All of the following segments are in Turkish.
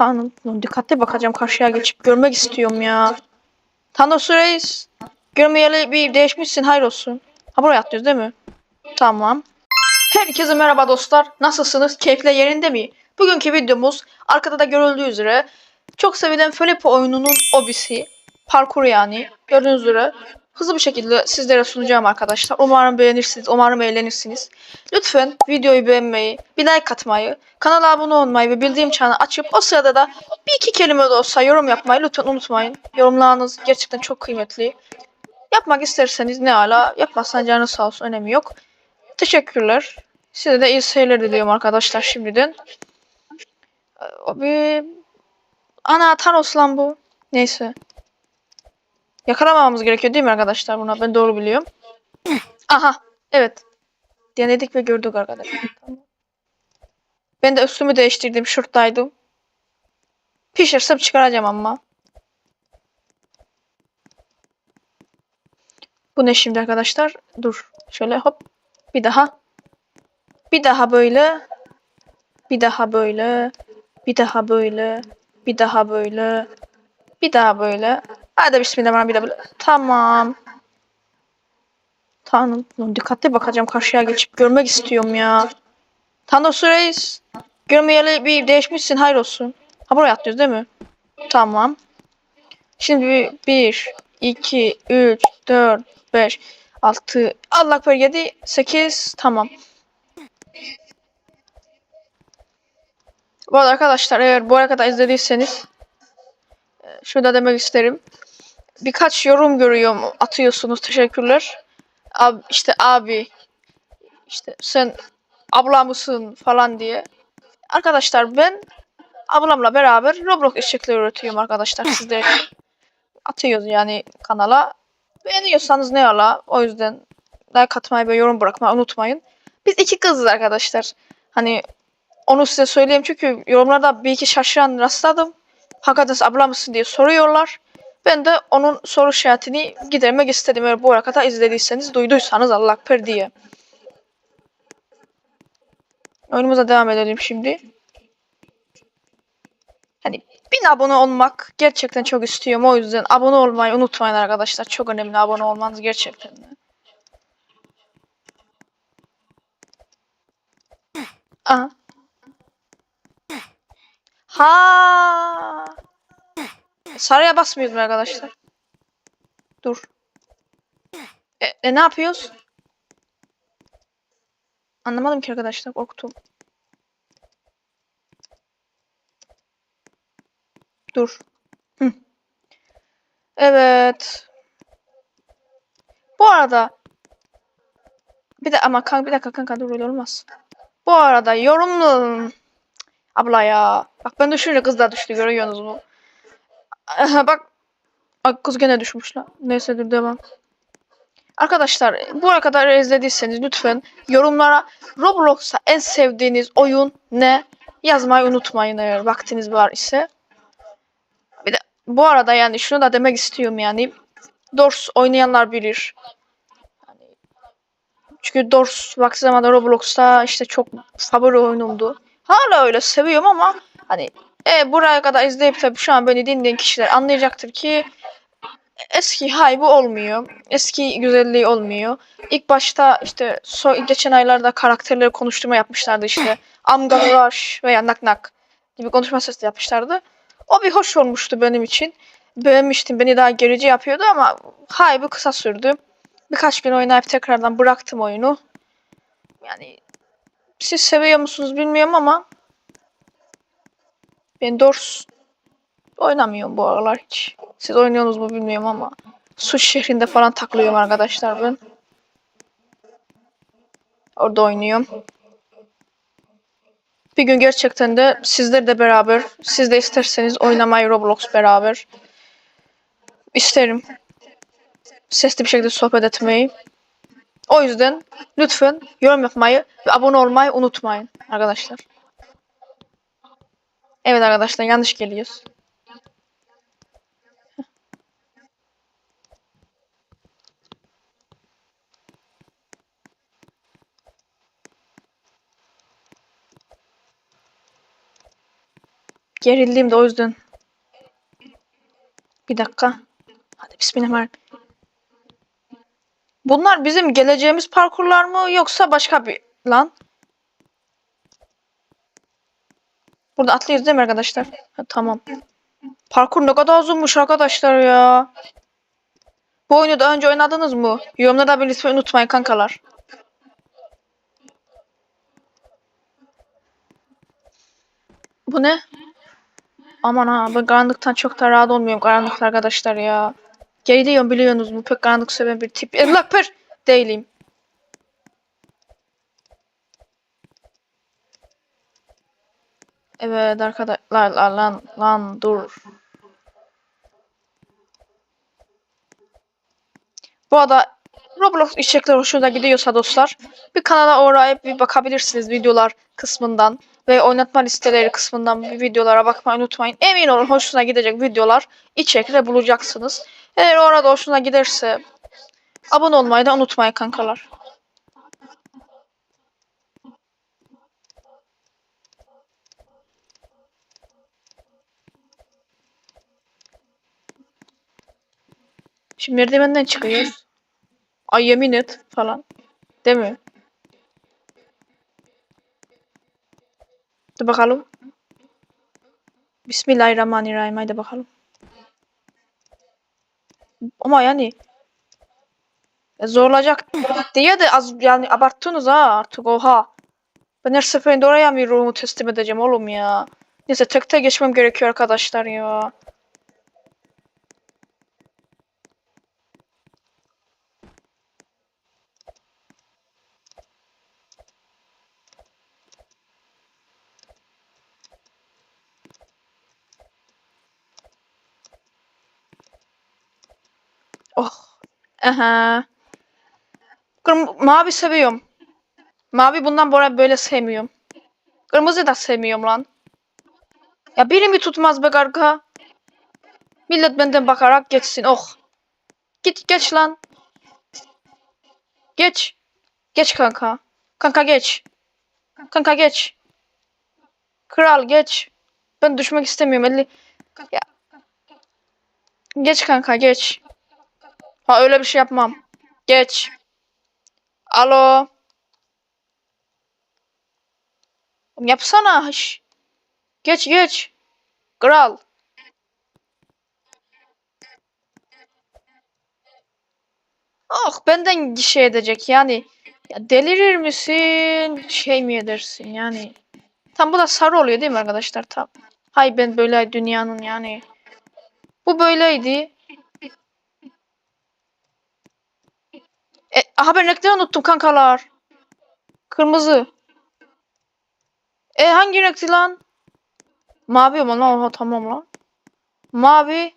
Tanrım dikkatli bakacağım karşıya geçip görmek istiyorum ya. Thanos Reis. Görmeyeli bir değişmişsin hayır olsun. Ha buraya atlıyoruz değil mi? Tamam. Herkese merhaba dostlar. Nasılsınız? Keyifler yerinde mi? Bugünkü videomuz arkada da görüldüğü üzere çok sevilen Felipe oyununun obisi. Parkur yani. Gördüğünüz üzere hızlı bir şekilde sizlere sunacağım arkadaşlar. Umarım beğenirsiniz. Umarım eğlenirsiniz. Lütfen videoyu beğenmeyi, bir like atmayı, kanala abone olmayı ve bildiğim çanı açıp o sırada da bir iki kelime de olsa yorum yapmayı lütfen unutmayın. Yorumlarınız gerçekten çok kıymetli. Yapmak isterseniz ne ala, yapmazsan canınız sağ olsun önemi yok. Teşekkürler. Size de iyi seyirler diliyorum arkadaşlar şimdiden. Ee, O bir... Ana Thanos lan bu. Neyse. Yakalamamamız gerekiyor değil mi arkadaşlar buna? Ben doğru biliyorum. Aha. Evet. Denedik ve gördük arkadaşlar. Tamam. Ben de üstümü değiştirdim. Şurttaydım. Pişirsem çıkaracağım ama. Bu ne şimdi arkadaşlar? Dur. Şöyle hop. Bir daha. Bir daha böyle. Bir daha böyle. Bir daha böyle. Bir daha böyle. Bir daha böyle. Hadi bismillah bir daha böyle. Tamam. Tanrım dikkatli bakacağım karşıya geçip görmek istiyorum ya. Thanos Reis. Görmeyeli bir değişmişsin hayır olsun. Ha buraya atlıyoruz değil mi? Tamam. Şimdi 1, 2, 3, 4, 5, 6, Allah ekber 7, 8 tamam. Bu arkadaşlar eğer bu arada izlediyseniz e, şunu da demek isterim. Birkaç yorum görüyorum atıyorsunuz teşekkürler. Abi, işte abi işte sen abla mısın falan diye. Arkadaşlar ben ablamla beraber Roblox içerikleri üretiyorum arkadaşlar sizlere. Atıyoruz yani kanala. Beğeniyorsanız ne ala. O yüzden like atmayı ve yorum bırakmayı unutmayın. Biz iki kızız arkadaşlar. Hani onu size söyleyeyim çünkü yorumlarda bir iki şaşıran rastladım. Hakikaten siz abla mısın diye soruyorlar. Ben de onun soru işaretini gidermek istedim. Eğer bu kadar izlediyseniz, duyduysanız Allah per diye. Oyunumuza devam edelim şimdi. Hani bin abone olmak gerçekten çok istiyorum. O yüzden abone olmayı unutmayın arkadaşlar. Çok önemli abone olmanız gerçekten. Aha. Ha. Sarıya basmıyordum arkadaşlar. Dur. E, e, ne yapıyoruz? Anlamadım ki arkadaşlar. Korktum. Dur. Hı. Evet. Bu arada bir de ama kanka bir dakika kanka dur öyle olmaz. Bu arada yorumlu abla ya. Bak ben düşünce kız da düştü görüyorsunuz mu? Aha, bak. Kız gene düşmüş lan. Neyse dur devam. Arkadaşlar bu kadar izlediyseniz lütfen yorumlara Roblox'ta en sevdiğiniz oyun ne yazmayı unutmayın eğer vaktiniz var ise. Bir de bu arada yani şunu da demek istiyorum yani Dors oynayanlar bilir. Çünkü Dors vakti zamanında Roblox'ta işte çok favori oyunumdu. Hala öyle seviyorum ama hani e, buraya kadar izleyip de şu an beni dinleyen kişiler anlayacaktır ki eski hype'ı olmuyor. Eski güzelliği olmuyor. İlk başta işte so geçen aylarda karakterleri konuşturma yapmışlardı işte. Amga Rush veya Nak Nak gibi konuşma sesi yapmışlardı. O bir hoş olmuştu benim için. Beğenmiştim. Beni daha gerici yapıyordu ama hype'ı kısa sürdü. Birkaç gün oynayıp tekrardan bıraktım oyunu. Yani siz seviyor musunuz bilmiyorum ama ben Dors oynamıyorum bu aralar hiç. Siz oynuyorsunuz mu bilmiyorum ama Suç şehrinde falan takılıyorum arkadaşlar ben. Orada oynuyorum. Bir gün gerçekten de sizler de beraber, siz de isterseniz oynamayı Roblox beraber isterim. Sesli bir şekilde sohbet etmeyi. O yüzden lütfen yorum yapmayı ve abone olmayı unutmayın arkadaşlar. Evet arkadaşlar yanlış geliyoruz. Gerildim de o yüzden. Bir dakika. Hadi bismillahirrahmanirrahim. Bunlar bizim geleceğimiz parkurlar mı yoksa başka bir lan? Burada atlıyoruz değil mi arkadaşlar? Ha, tamam. Parkur ne kadar uzunmuş arkadaşlar ya. Bu oyunu daha önce oynadınız mı? Yorumlarda belirtmeyi unutmayın kankalar. Bu ne? Aman ha ben karanlıktan çok da rahat olmuyorum karanlıkta arkadaşlar ya. Geliyorum biliyorsunuz bu pek karanlık seven bir tip. Per değilim. Evet arkadaşlar lan lan lan dur. Bu arada Roblox içerikleri hoşunuza gidiyorsa dostlar bir kanala uğrayıp bir bakabilirsiniz videolar kısmından ve oynatma listeleri kısmından bir videolara bakmayı unutmayın. Emin olun hoşuna gidecek videolar içerikte bulacaksınız. Eğer orada hoşuna giderse abone olmayı da unutmayın kankalar. Şimdi merdivenden çıkıyoruz. Ay yemin et falan. Değil mi? Dur bakalım. Bismillahirrahmanirrahim. Haydi bakalım. Ama yani e, zorlayacak diye de az yani abarttınız ha artık oha. Ben her seferinde oraya mı ruhumu teslim edeceğim oğlum ya. Neyse tek tek geçmem gerekiyor arkadaşlar ya. Oh. Aha. Kırm mavi seviyorum. Mavi bundan böyle böyle sevmiyorum. Kırmızı da sevmiyorum lan. Ya biri mi tutmaz be karga? Millet benden bakarak geçsin. Oh. Git geç lan. Geç. Geç kanka. Kanka geç. Kanka geç. Kral geç. Ben düşmek istemiyorum. Elli... Ya. Geç kanka geç. Ha öyle bir şey yapmam. Geç. Alo. Yapsana. Geç geç. Kral. Ah benden şey edecek yani. Ya delirir misin? Şey mi edersin yani? Tam bu da sarı oluyor değil mi arkadaşlar? Tam. Hay ben böyle dünyanın yani. Bu böyleydi. E, aha renkleri unuttum kankalar. Kırmızı. E hangi renkti lan? Mavi ama lan. Oha tamam lan. Mavi.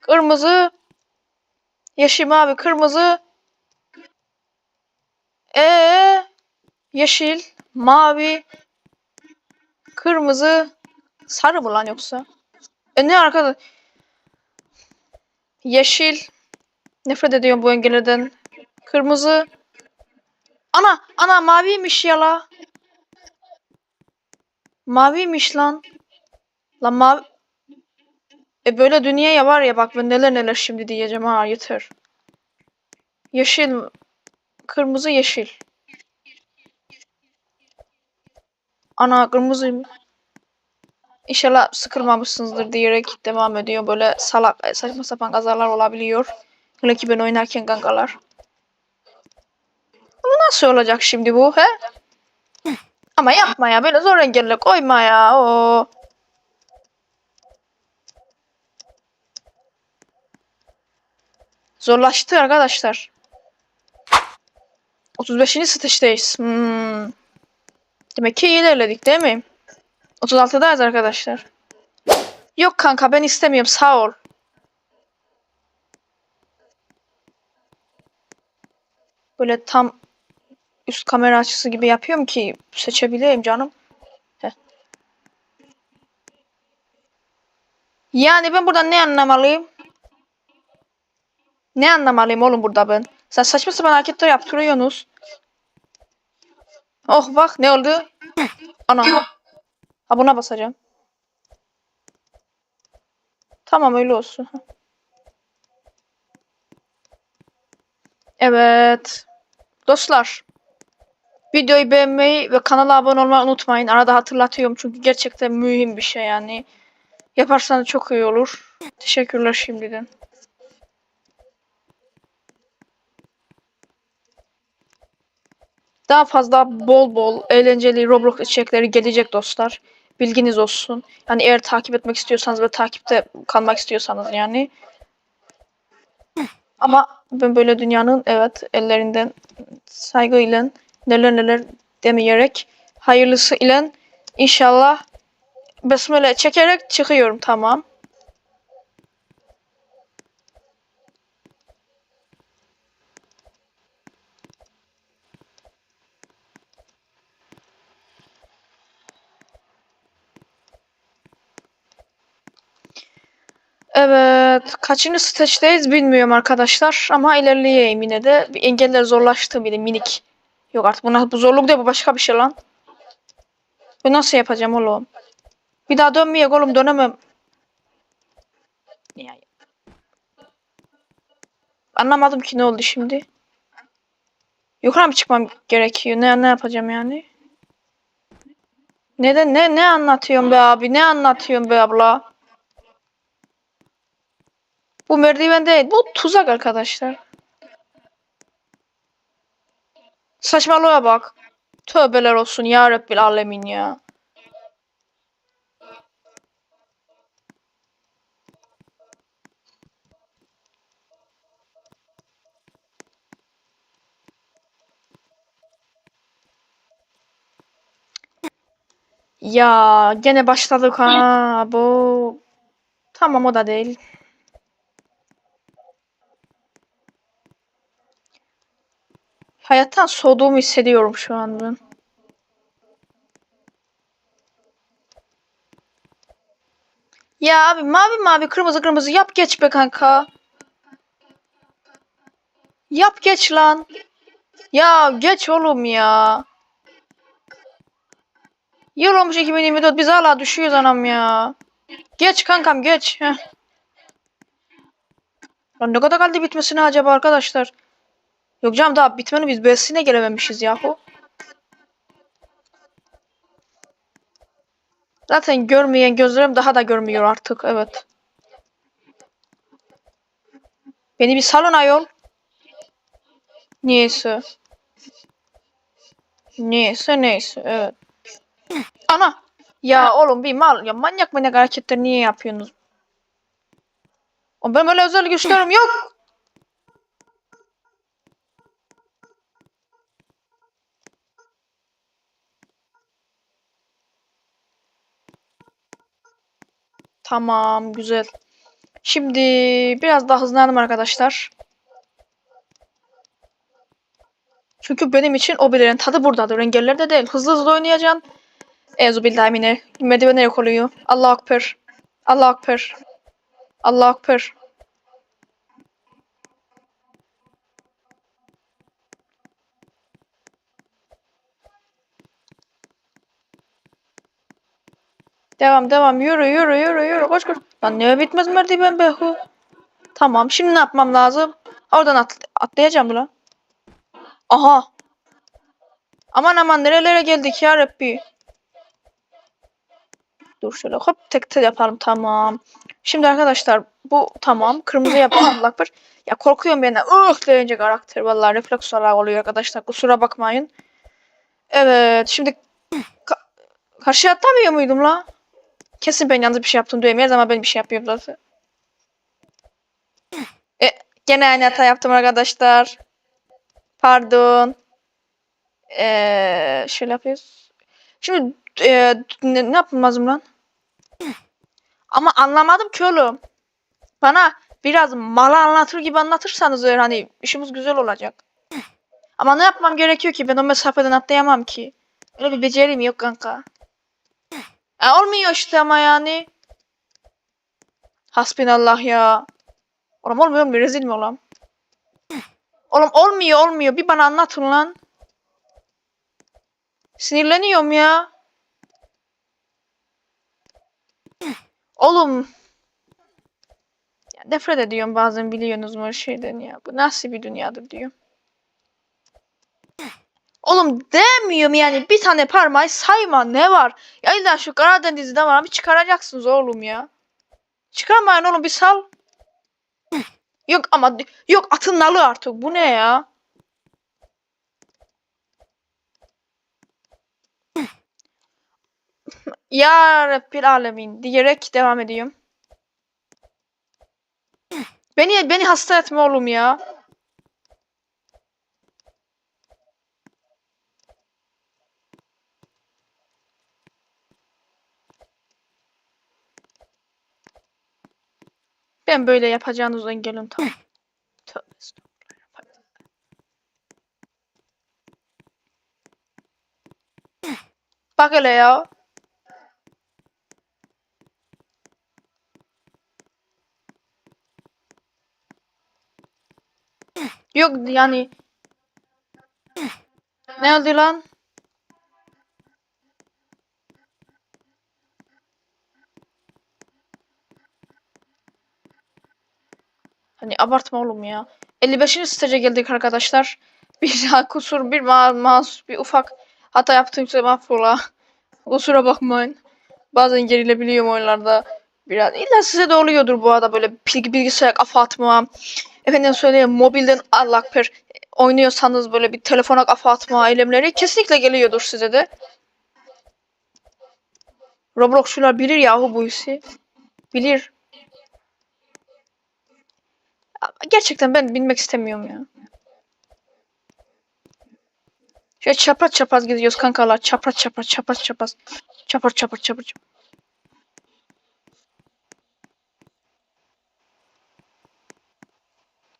Kırmızı. Yeşil mavi kırmızı. E yeşil mavi kırmızı sarı mı lan yoksa? E ne arkadaş? Yeşil. Nefret ediyorum bu engellerden. Kırmızı. Ana, ana maviymiş ya. Maviymiş lan. Lan mavi. E böyle dünyaya var ya bak ben neler neler şimdi diyeceğim ha yeter. Yeşil. Kırmızı yeşil. Ana kırmızı. İnşallah sıkılmamışsınızdır diyerek devam ediyor. Böyle salak e, saçma sapan kazalar olabiliyor. Hele ki ben oynarken kankalar. Bu nasıl olacak şimdi bu he? Ama yapma ya böyle zor engelle koyma ya. O. Zorlaştı arkadaşlar. 35. stage'deyiz. Hmm. Demek ki iyi ilerledik değil mi? 36'dayız arkadaşlar. Yok kanka ben istemiyorum sağ ol. Böyle tam üst kamera açısı gibi yapıyorum ki seçebileyim canım. Heh. Yani ben buradan ne anlamalıyım? Ne anlamalıyım oğlum burada ben? Sen saçma sapan hareketler yaptırıyorsunuz. Oh bak ne oldu? Ana. Ha buna basacağım. Tamam öyle olsun. Evet. Dostlar. Videoyu beğenmeyi ve kanala abone olmayı unutmayın. Arada hatırlatıyorum çünkü gerçekten mühim bir şey yani. Yaparsanız çok iyi olur. Teşekkürler şimdiden. Daha fazla bol bol eğlenceli Roblox içerikleri gelecek dostlar. Bilginiz olsun. Yani eğer takip etmek istiyorsanız ve takipte kalmak istiyorsanız yani. Ama ben böyle dünyanın evet ellerinden saygıyla neler neler demeyerek hayırlısı ile inşallah besmele çekerek çıkıyorum tamam. Evet, kaçıncı stage'deyiz bilmiyorum arkadaşlar ama ilerleyeyim yine de. Engeller zorlaştı bir de minik. Yok artık bu, bu zorluk değil bu başka bir şey lan. Bu nasıl yapacağım oğlum? Bir daha dönmeyek oğlum dönemem. Ya. Anlamadım ki ne oldu şimdi. Yukarı mı çıkmam gerekiyor? Ne ne yapacağım yani? Neden ne ne anlatıyorsun be abi? Ne anlatıyorsun be abla? Bu merdiven değil. Bu tuzak arkadaşlar. Saçmalığa bak. Tövbeler olsun ya Rabbil Alemin ya. Ya gene başladık ha bu. Tamam o da değil. Hayattan soğuduğumu hissediyorum şu an ben. Ya abi mavi mavi kırmızı kırmızı yap geç be kanka. Yap geç lan. Ya geç oğlum ya. Yıl olmuş 2024 biz hala düşüyoruz anam ya. Geç kankam geç. Lan ne kadar kaldı bitmesine acaba arkadaşlar? Yok canım daha bitmeni biz besine gelememişiz yahu. Zaten görmeyen gözlerim daha da görmüyor artık evet. Beni bir salın ayol. Niyeyse. Niyeyse neyse evet. Ana. Ya oğlum bir mal ya manyak manyak hareketler niye yapıyorsunuz? O benim öyle özel güçlerim yok. Tamam güzel. Şimdi biraz daha hızlanalım arkadaşlar. Çünkü benim için o bilerin tadı buradadır. Engellerde değil. Hızlı hızlı oynayacaksın. Ezu billahi mine. Yok oluyor. Allah akber. Allah akber. Allah akber. Devam devam yürü yürü yürü yürü koş koş. Lan ne bitmez merdiven be hu. Tamam şimdi ne yapmam lazım? Oradan at atlayacağım lan. Aha. Aman aman nerelere geldik ya Rabbi. Dur şöyle hop tek tek yapalım tamam. Şimdi arkadaşlar bu tamam. Kırmızı yapalım Akbar. Ya korkuyorum benden. Ih deyince karakter. Vallahi refleks olarak oluyor arkadaşlar. Kusura bakmayın. Evet şimdi ka karşıya atlamıyor muydum la? Kesin ben yanlış bir şey yaptım diyemeyiz ama ben bir şey yapıyorum zaten. E, gene aynı hata yaptım arkadaşlar. Pardon. Ee, şöyle yapıyoruz. Şimdi e, ne, ne yapmam lazım lan? Ama anlamadım ki oğlum. Bana biraz malı anlatır gibi anlatırsanız eğer hani işimiz güzel olacak. Ama ne yapmam gerekiyor ki? Ben o mesafeden atlayamam ki. Öyle bir becerim yok kanka. E, olmuyor işte ama yani. Hasbinallah ya. Oğlum olmuyor mu? Rezil mi oğlum? Oğlum olmuyor olmuyor. Bir bana anlatın lan. Sinirleniyorum ya. Oğlum. nefret ediyorum bazen biliyorsunuz mu şeyden ya. Bu nasıl bir dünyadır diyorum. Oğlum demiyorum yani bir tane parmağı sayma ne var? Ya illa şu Karadeniz'de var bir çıkaracaksınız oğlum ya. Çıkarmayın oğlum bir sal. Yok ama yok atın nalı artık bu ne ya? Ya Rabbil Alemin diyerek devam ediyorum. Beni beni hasta etme oğlum ya. Ben böyle yapacağınızdan gelin tamam. Tövbe. Bak hele ya. Yok yani. Ne oldu lan? Hani abartma oğlum ya. 55. staj'a geldik arkadaşlar. Bir kusur, bir ma mas, bir ufak hata yaptığımsa mahvola. Kusura bakmayın. Bazen gerilebiliyorum oyunlarda. Biraz illa size de oluyordur bu arada böyle bilgi bilgisayar kafa atma. Efendim söyleyeyim mobilden Allah per oynuyorsanız böyle bir telefona kafa atma eylemleri kesinlikle geliyordur size de. Roblox'çular bilir yahu bu işi. Bilir. Gerçekten ben bilmek istemiyorum ya. Şöyle çapraz çapraz gidiyoruz kankalar. Çapraz çapraz çapraz çapraz. Çapraz çapraz çapraz.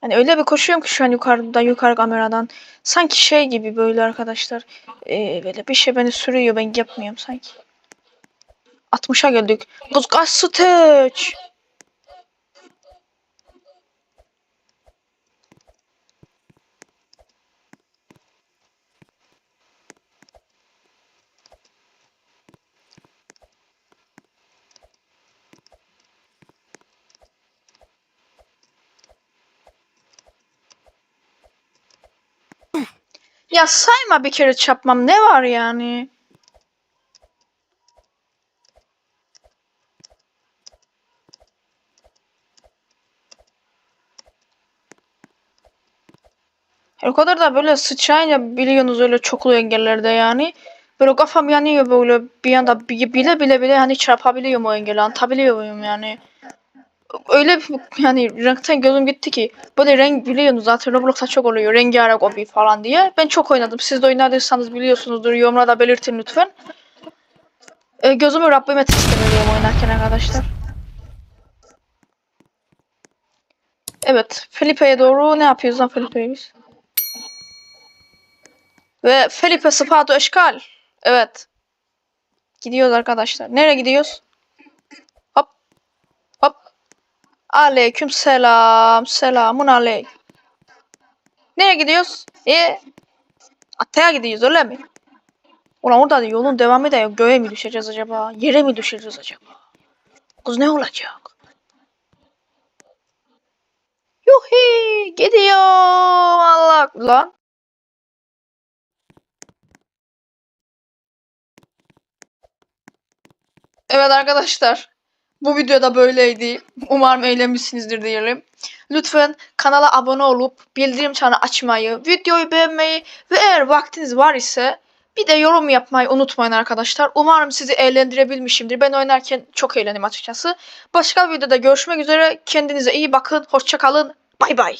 Hani öyle bir koşuyorum ki şu an yukarıdan yukarı kameradan. Sanki şey gibi böyle arkadaşlar. Ee, böyle bir şey beni sürüyor ben yapmıyorum sanki. 60'a geldik. Kız kaç stage? Ya sayma bir kere çarpmam ne var yani? O kadar da böyle sıçrayınca biliyorsunuz öyle çoklu engellerde yani. Böyle kafam yanıyor böyle bir anda bi- bile bile bile hani çarpabiliyorum o engeli atabiliyorum yani. Öyle yani renkten gözüm gitti ki böyle renk biliyorsunuz zaten Roblox'ta çok oluyor rengarenk obi falan diye. Ben çok oynadım. Siz de oynadıysanız biliyorsunuzdur. Yorumlarda belirtin lütfen. E, gözümü Rabbime teslim ediyorum oynarken arkadaşlar. Evet. Felipe'ye doğru ne yapıyoruz lan Felipe'ye biz? Ve Felipe Spato Eşkal. Evet. Gidiyoruz arkadaşlar. Nereye gidiyoruz? Hop. Hop. Aleyküm selam. Selamun aleyk. Nereye gidiyoruz? E Ataya gidiyoruz öyle mi? Ulan orada da yolun devamı da yok. Göğe mi düşeceğiz acaba? Yere mi düşeceğiz acaba? Kız ne olacak? Yuhi gidiyorum Allah lan. Evet arkadaşlar. Bu videoda böyleydi. Umarım eğlenmişsinizdir diyelim. Lütfen kanala abone olup bildirim çanı açmayı, videoyu beğenmeyi ve eğer vaktiniz var ise bir de yorum yapmayı unutmayın arkadaşlar. Umarım sizi eğlendirebilmişimdir. Ben oynarken çok eğlendim açıkçası. Başka bir videoda görüşmek üzere. Kendinize iyi bakın. Hoşça kalın. Bay bay.